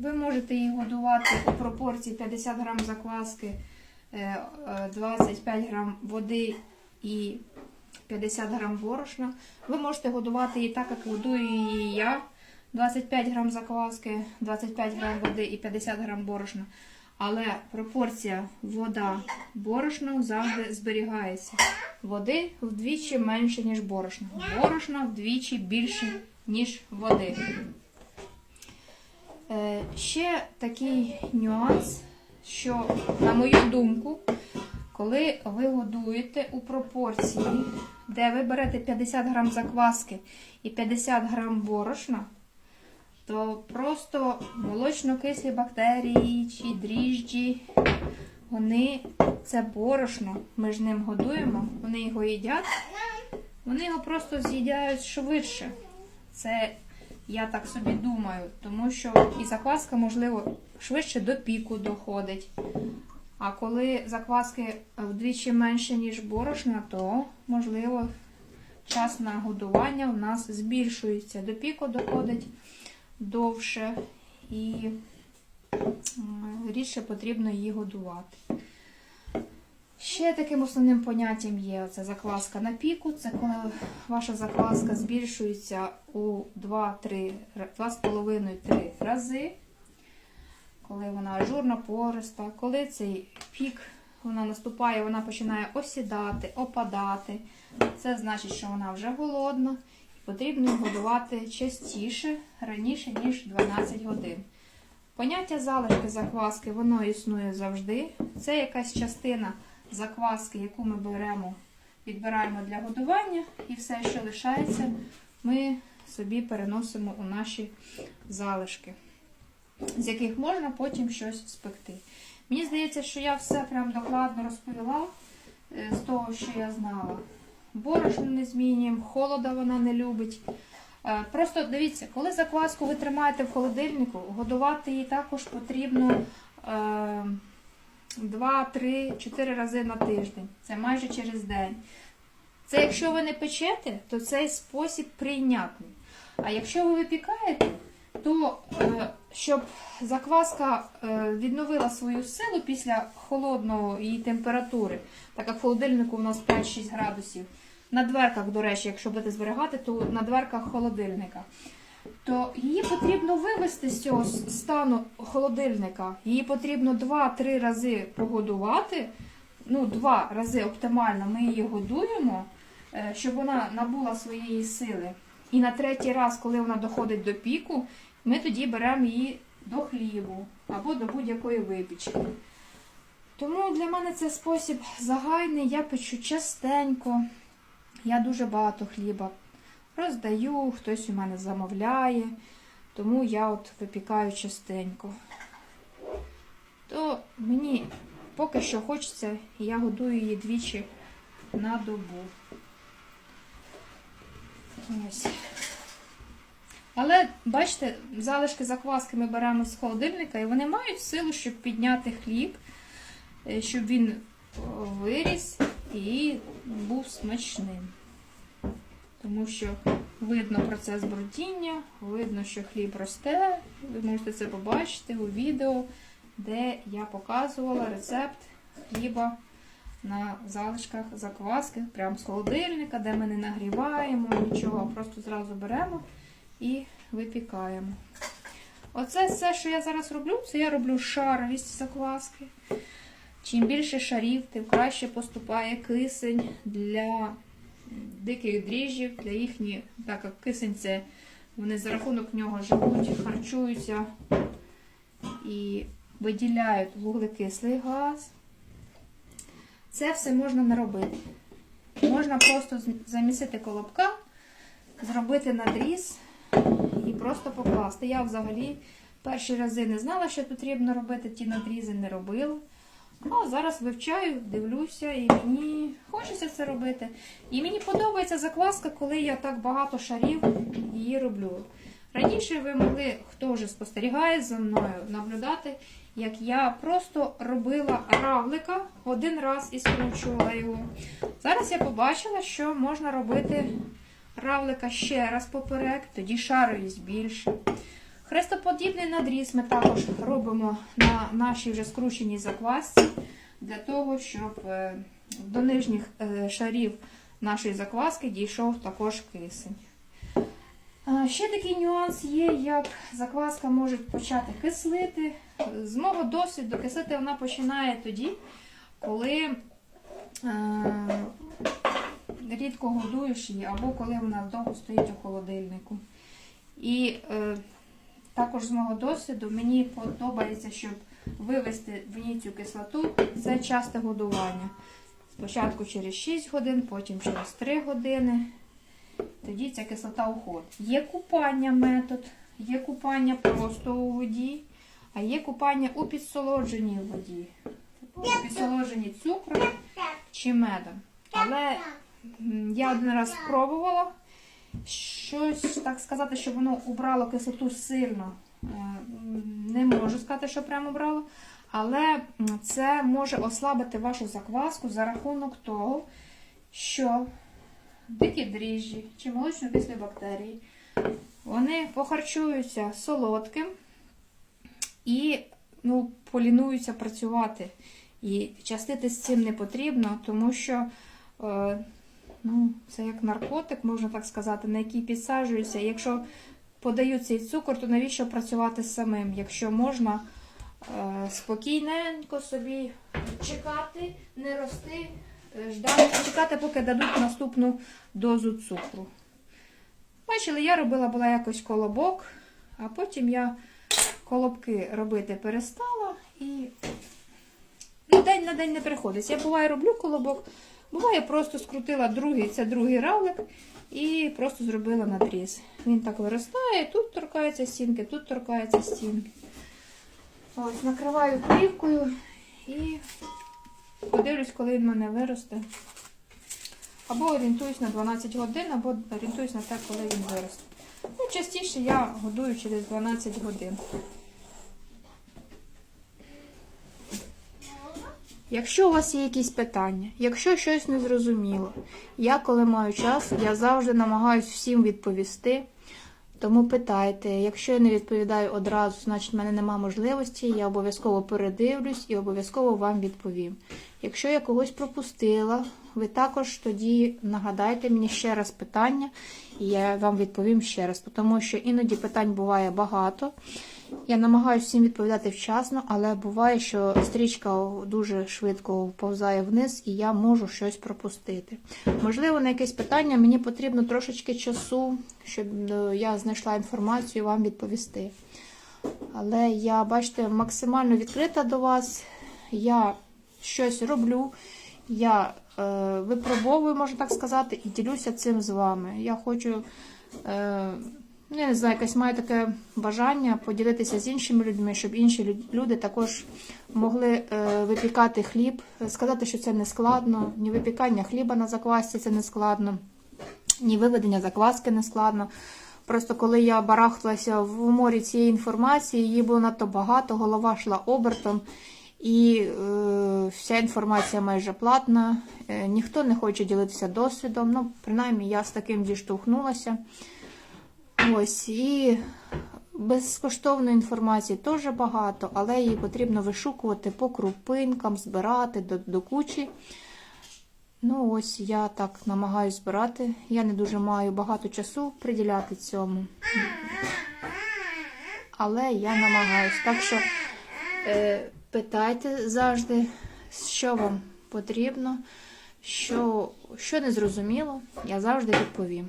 Ви можете її годувати у пропорції 50 грам закваски, е, е, 25 грам води і 50 грам борошна. Ви можете годувати її так, як годую її я. 25 грам закваски, 25 грам води і 50 грам борошна. Але пропорція вода борошно завжди зберігається. Води вдвічі менше, ніж борошна. Борошна вдвічі більше, ніж води. Е, ще такий нюанс, що, на мою думку, коли ви годуєте у пропорції, де ви берете 50 грам закваски і 50 грам борошна, то просто молочно-кислі бактерії чи дріжджі, вони це борошно, ми ж ним годуємо, вони його їдять, вони його просто з'їдяють швидше. Це я так собі думаю, тому що і закваска, можливо, швидше до піку доходить. А коли закваски вдвічі менше, ніж борошна, то, можливо, час на годування у нас збільшується. До піку доходить довше і рідше потрібно її годувати. Ще таким основним поняттям є оця закваска на піку. Це коли ваша закваска збільшується у 2-3, 2,5-3 рази. Коли вона ажурна, пориста, коли цей пік вона наступає, вона починає осідати, опадати. Це значить, що вона вже голодна і потрібно годувати частіше, раніше, ніж 12 годин. Поняття залишки закваски, воно існує завжди. Це якась частина закваски, яку ми беремо, відбираємо для годування, і все, що лишається, ми собі переносимо у наші залишки, з яких можна потім щось спекти. Мені здається, що я все прям докладно розповіла е, з того, що я знала. Борошно не змінюємо, холода вона не любить. Е, Просто дивіться, коли закваску ви тримаєте в холодильнику, годувати її також потрібно е, 2, 3, 4 рази на тиждень. Це майже через день. Це якщо ви не печете, то цей спосіб прийнятний. А якщо ви випікаєте, то е, щоб закваска е, відновила свою силу після холодної її температури, так як в холодильнику у нас 5-6 градусів, на дверках, до речі, якщо будете зберігати, то на дверках холодильника, то її потрібно вивести з цього стану холодильника. Її потрібно 2-3 рази погодувати. Ну, два рази оптимально ми її годуємо, е, щоб вона набула своєї сили. І на третій раз, коли вона доходить до піку, ми тоді беремо її до хлібу або до будь-якої випічки. Тому для мене це спосіб загальний, я печу частенько. Я дуже багато хліба роздаю, хтось у мене замовляє, тому я от випікаю частенько. То мені поки що хочеться, я годую її двічі на добу. Ось. Але бачите, залишки закваски ми беремо з холодильника, і вони мають силу, щоб підняти хліб, е, щоб він виріс і був смачним. Тому що видно процес бродіння, видно, що хліб росте. Ви можете це побачити у відео, де я показувала рецепт хліба на залишках закваски, прямо з холодильника, де ми не нагріваємо нічого, просто зразу беремо і випікаємо. Оце все, що я зараз роблю, це я роблю шаровість закваски. Чим більше шарів, тим краще поступає кисень для диких дріжджів, для їхніх, так як кисень це вони за рахунок нього живуть, харчуються і виділяють вуглекислий газ. Це все можна не робити. Можна просто замісити колобка, зробити надріз і просто покласти. Я взагалі перші рази не знала, що потрібно робити, ті надрізи не робила. А зараз вивчаю, дивлюся, і мені хочеться це робити. І мені подобається закваска, коли я так багато шарів її роблю. Раніше ви могли, хто вже спостерігає за мною, наблюдати, як я просто робила равлика один раз і скручувала його. Зараз я побачила, що можна робити равлика ще раз поперек, тоді шаровість більше. Хрестоподібний надріз ми також робимо на нашій вже скрученій заквасці для того, щоб е, до нижніх е, шарів нашої закваски дійшов також кисень. Ще такий нюанс є, як закваска може почати кислити. З мого досвіду кислити вона починає тоді, коли е, рідко годуєш її, або коли вона довго стоїть у холодильнику. І е, також з мого досвіду мені подобається, щоб вивести в ній цю кислоту, це часте годування. Спочатку через 6 годин, потім через 3 години. Тоді ця кислота уходить. Є купання метод, є купання просто у воді, а є купання у підсолодженій воді. У підсолодженні цукром чи медом. Але я один раз спробувала щось так сказати, що воно убрало кислоту сильно. е, Не можу сказати, що прямо брало. Але це може ослабити вашу закваску за рахунок того, що дикі дріжджі чи молочно-кислі бактерії, вони похарчуються солодким і ну, полінуються працювати. І частити з цим не потрібно, тому що е, ну, це як наркотик, можна так сказати, на який підсаджуються. Якщо подають цей цукор, то навіщо працювати самим? Якщо можна е, спокійненько собі чекати, не рости, е, ждати, чекати, поки дадуть наступну дозу цукру. Бачили, я робила була якось колобок, а потім я колобки робити перестала і ну, день на день не приходиться. Я буває роблю колобок, буває просто скрутила другий, це другий равлик, і просто зробила надріз. Він так виростає, тут торкається стінки, тут торкається стінки. Ось, накриваю плівкою і подивлюсь, коли він мене виросте. Або орієнтуюсь на 12 годин, або орієнтуюсь на те, коли він виросте. Ну, частіше я годую через 12 годин. Якщо у вас є якісь питання, якщо щось не зрозуміло, я коли маю час, я завжди намагаюся всім відповісти. Тому питайте, якщо я не відповідаю одразу, значить в мене нема можливості, я обов'язково передивлюсь і обов'язково вам відповім. Якщо я когось пропустила, ви також тоді нагадайте мені ще раз питання, і я вам відповім ще раз, тому що іноді питань буває багато. Я намагаюся всім відповідати вчасно, але буває, що стрічка дуже швидко вповзає вниз і я можу щось пропустити. Можливо, на якесь питання мені потрібно трошечки часу, щоб е, я знайшла інформацію вам відповісти. Але я, бачите, максимально відкрита до вас. Я щось роблю, я е, випробовую, можна так сказати, і ділюся цим з вами. Я хочу. Е, Ну, я не знаю, якось маю таке бажання поділитися з іншими людьми, щоб інші люди також могли е, випікати хліб, сказати, що це не складно, ні випікання хліба на заквасці це не складно, ні виведення закваски не складно. Просто коли я барахталася в морі цієї інформації, її було надто багато, голова йшла обертом, і е, вся інформація майже платна. Е, ніхто не хоче ділитися досвідом. Ну, принаймні, я з таким діштовхнулася. Ось і безкоштовної інформації теж багато, але її потрібно вишукувати по крупинкам, збирати до, до кучі. Ну, ось я так намагаюся збирати. Я не дуже маю багато часу приділяти цьому. Але я намагаюся. Так що е, питайте завжди, що вам потрібно, що, що не зрозуміло, я завжди відповім.